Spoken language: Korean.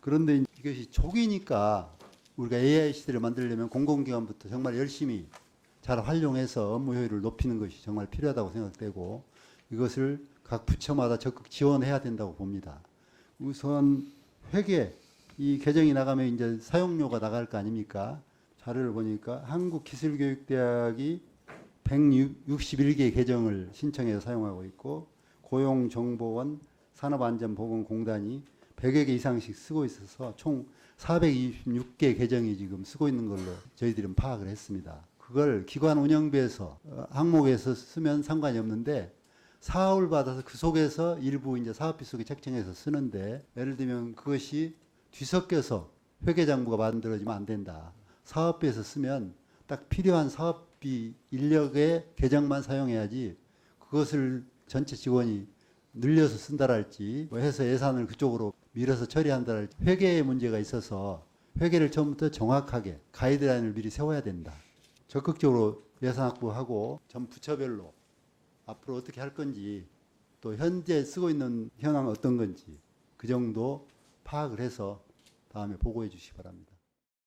그런데 이것이 초기니까 우리가 AI 시대를 만들려면 공공기관부터 정말 열심히 잘 활용해서 업무 효율을 높이는 것이 정말 필요하다고 생각되고 이것을 각 부처마다 적극 지원해야 된다고 봅니다. 우선 회계 이 개정이 나가면 이제 사용료가 나갈 거 아닙니까? 자료를 보니까 한국기술교육대학이 161개 계정을 신청해서 사용하고 있고 고용정보원 산업안전보건공단이 100여 개 이상씩 쓰고 있어서 총 426개 계정이 지금 쓰고 있는 걸로 저희들은 파악을 했습니다. 그걸 기관 운영비에서 어, 항목에서 쓰면 상관이 없는데 사업을 받아서 그 속에서 일부 이제 사업비 속에 책정해서 쓰는데 예를 들면 그것이 뒤섞여서 회계장부가 만들어지면 안 된다. 사업비에서 쓰면 딱 필요한 사업비 인력의 계정만 사용해야지 그것을 전체 직원이 늘려서 쓴다랄지 뭐 해서 예산을 그쪽으로 밀어서 처리한다랄지 회계에 문제가 있어서 회계를 처음부터 정확하게 가이드라인을 미리 세워야 된다. 적극적으로 예산 확보하고 전 부처별로 앞으로 어떻게 할 건지 또 현재 쓰고 있는 현황은 어떤 건지 그 정도 파악을 해서 다음에 보고해 주시기 바랍니다.